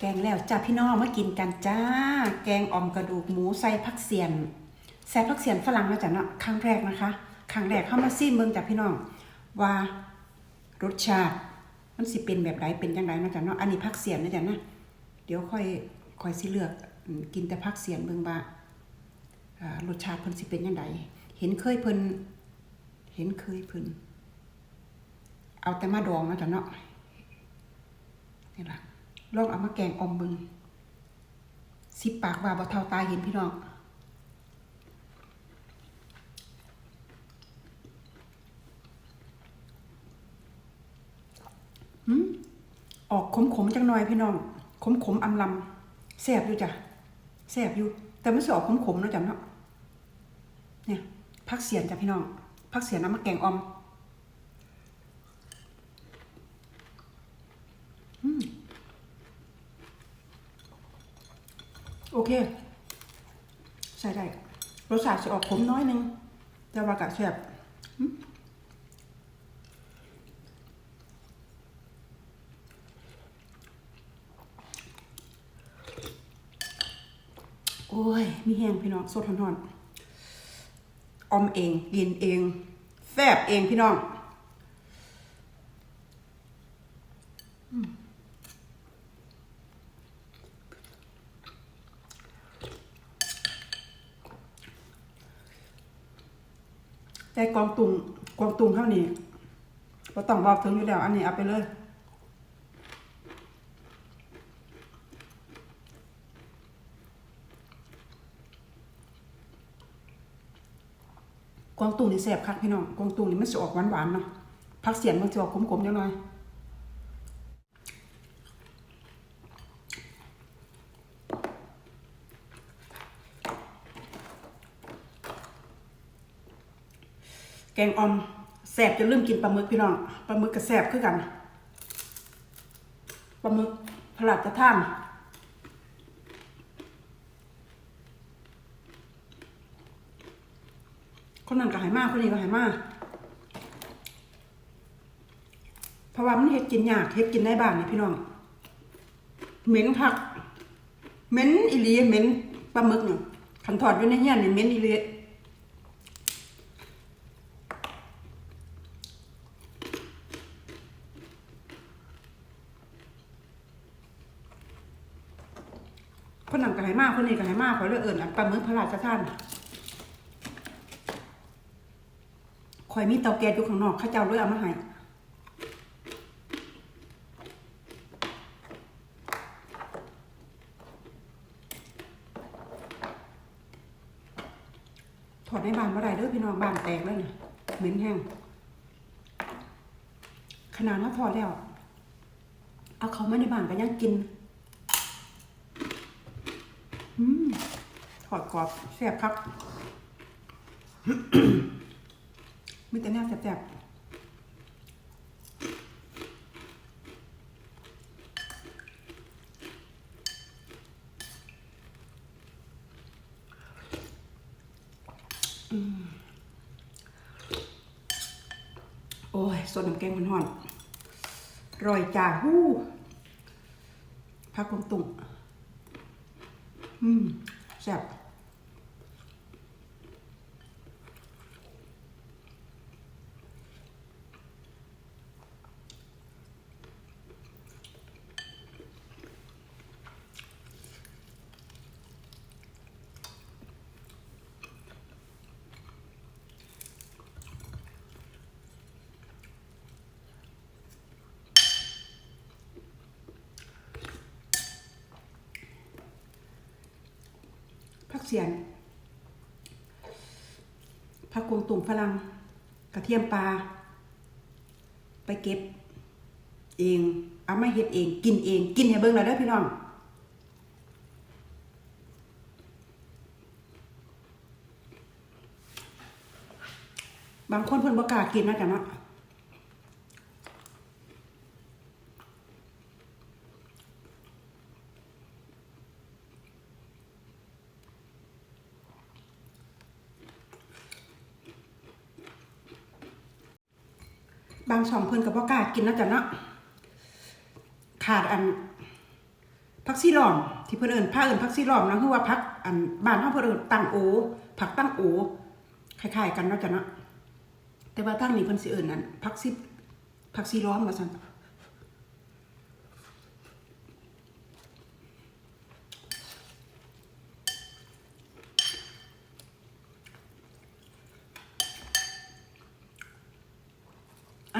แกงแล้วจ้าพี่น้องมากินกันจ้า แกงอ่อมกระดูกหมูใส่ผักเสียนใส่ผักเสียนฝรั่งนะจ๊ะเนาะครั้งแรกนะคะครั้งแรกเข้ามาซิมเบิ่งจ้ะพี่น้องว่ารสชาติมันสิเป็นแบบไรเป็นจังไรนะจ๊ะเนาะอันนี้ผักเสียนนะจ๊ะนะเดี๋ยวค่อยค่อยสิเลือกกินแต่ผักเสียนเบิ่งว่ารสชาติเพิ่นสิเป็นจังไดเห็นเคยเพิ่นเห็นเคยเพิ่นเอาแต่มาดองนะจ๊ะเนาะนี่ล่ะ ลองเอามาแกงอมบึงสิบปากว่าบ่เท่าตาเห็นพี่น้องหืมออกขมๆจังหน่อยพี่น้องขมๆอำลำแซบอยู่จ้ะแซบอยู่ แต่ไม่ใช่ออกขมๆนะจ๊ะเนาะเนี่ยพักเสียนจ้ะพี่น้องพักเสียนเอามาแกงออม โอ เค ใส่ได้รสชาติจะออกขมน้อยนึง แต่ว่ากะแซ่บโอ้ย มีแห้งพี่น้องสดทอนๆออมเองกินเองแซ่บเองพี่น้อง แต่กองตุงกองตุงเท่านี้ก็ต้องบอกถึงอยู่แล้ว อันนี้เอาไปเลยกองตุงนี่แสบคักพี่น้องกองตุงนี่มันจะออกหวานๆเนาะพักเสียนมันจะออกขมๆจังหน่อย งออมแสบจะลืมกินปลาหมึกพี่น้องปลาหมึกกับแสบคือกันปลาหมึกพลัดจะท่ามคนนั้นก็หายมากคนนี้ก็หายมากเพราะว่ามันเฮ็ดกินยากเฮ็ดกินได้บ้างนี่พี่น้องเหม็นผักเหม็นอีหลีเหม็นปลาหมึกเนี่ยขันถอดอยู่ในเฮียนนี่เหม็นอีหลี คนนั้นก็ให้มากคนนี้ก็ให้มากขอเลือกเอิญอันปลาหมึกพระราชทานคอยมีเตาแก๊สอยู่ข้างนอกข้าเจ้าเลยเอามาให้ถอดในบานเมื่อไรเด้อพี่น้องบานแตกแล้วเนี่ยเหม็นแห้งขนาดว่าถอดแล้ว เอาเขามาในบานก็ยังกิน ทอดกรอบแซ่บครับ มีแต่แนวแซ่บๆโอ้ยสดน้ำแกงมันห่อนร่อยจ่าหู้พักกงตุ่ง อืมแซ่บ เสียนผักกวงตุ่มฝรั่งกระเทียมปลา ไปเก็บ เอง เอามาเฮ็ดเอง กินเอง กินให้เบิ่งแล้วเด้พี่น้องบางคนเพิ่นบ่กล้ากินนะจ๊ะเนาะ บางช่องเพิ่นกับ่กล้ากินนะจ๊ะเนาะขาดอันผักซีหลอมที่เพิ่นเอิ้นผ้าเอิ้นผักซีหลอมนะคือว่าผักอันบ้านเฮาเพิ่นเอิ้นตั้งโอผักตั้งโอคล้ายๆกันเนาะจ้ะเนาะแต่ว่าทางนี้เพิ่นสิเอิ้นนั่นผักซีผักซีล้อมว่าซั่น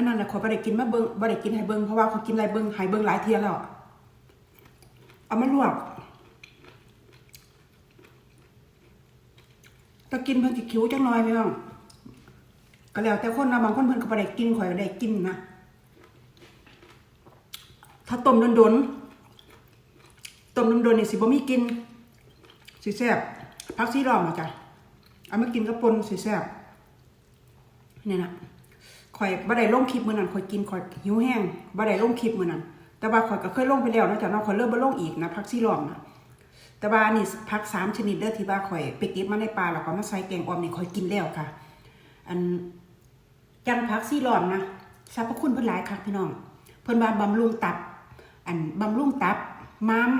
ันนั้นแหละขอยบ่ได้กินมาเบิงบ่ได้กินให้เบิงเพราะว่าเขากินหลายเบิงให้เบิงหลายเทียแล้วเอามาลวกถ้ากินเพิ่นสิคิ้วจังน้อยพี่น้องก็แล้วแต่คนนะบางคนเพิ่นก็บ่ได้กินข่อยก็ได้กินนะถ้าต้มโดนๆต้มโดนๆนี่สิบ่มีกินสิแซ่บผักซีรอมอะจ้ะเอามากินกับปนสิแซ่บนี่นะ ข่อยบ่ได้ลงคลิปมื้อนั้นข่อยกินข่อยหิวแห้งบ่ได้ลงคลิปมื้อนั้นแต่ว่าข่อยก็เคยลงไปแล้วนะจ๊ะเนาะข่อยเริ่มบ่ลงอีกนะผักซี่รอมนะแต่ว่านี่ผักสามชนิดเด้อที่ว่าข่อยไปเก็บมาในป่าแล้วก็มาใส่แกงอ่อมนี่ข่อยกินแล้วค่ะ อันจังผักซี่รอมนะสรรพคุณเพิ่นหลายคักพี่น้องเพิ่นว่าบำรุงตับ อันบำรุงตับ ม้าม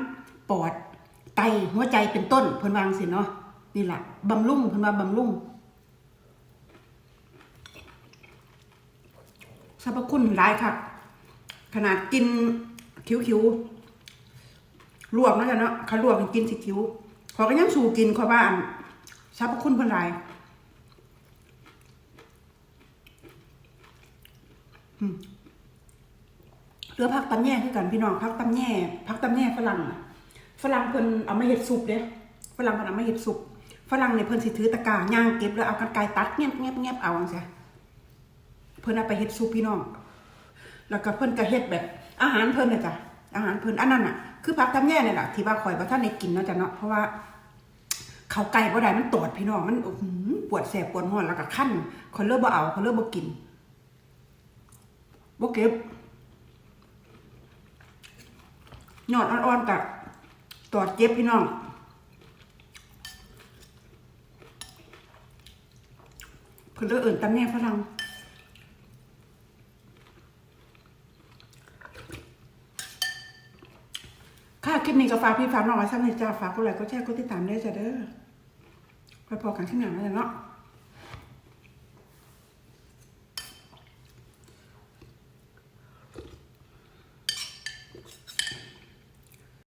ปอดไตหัวใจเป็นต้นเพิ่นวางสิเนาะนี่แหละบำรุงเพิ่นว่าบำรุง สรรพคุณหลายครับขนาดกินคิ้วๆลวกนะจ๊ะเนาะเขาลวกกินสิคิ้วขอก็ยังสู่กินขอยว่านสรรพคุณเพิ่นหลายเหลือผักตำแย่คือกันพี่น้องผักตำแย่ผักตำแย่ฝรั่งฝรั่งเพิ่นเอามาเฮ็ดซุปเด้ฝรั่งเพิ่นเอามาเฮ็ดซุปฝรั่งเนี่ยเพิ่นสิถือตะกร้าย่างเก็บแล้วเอากรรไกรตัดเงียบเงียบเงียบเอาจังซี่ เพิ่นเอาไปเฮ็ดซุปพี่น้อง แล้วก็เพิ่นก็เฮ็ดแบบอาหารเพิ่นน่ะจ้ะอาหารเพิ่นอันนั้นน่ะคือผักตำแย่นี่ยแหละที่ว่าข่อยบ่ทันได้กินเนาะจ้ะเนาะเพราะว่าเขาไก่บ่ได้มันตอดพี่น้องมันปวดแสบปวดร้อนแล้วก็คันข่อยเลิกบ่เอาข่อยเลิกบ่กินบ่เก็บยอดอ่อนๆก็ตอดเจ็บพี่น้องเพิ่นเลยเอิ้นตำแย่ฝรั่ง ค่ะค ลิปนี้ก็ฝากพี่ฝากน้องไว้ซ้ำในจ้าฝากกดไลค์กดแชร์กดติดตามได้จ้ะเด้อไปพอกันที่หนังแล้วเนาะ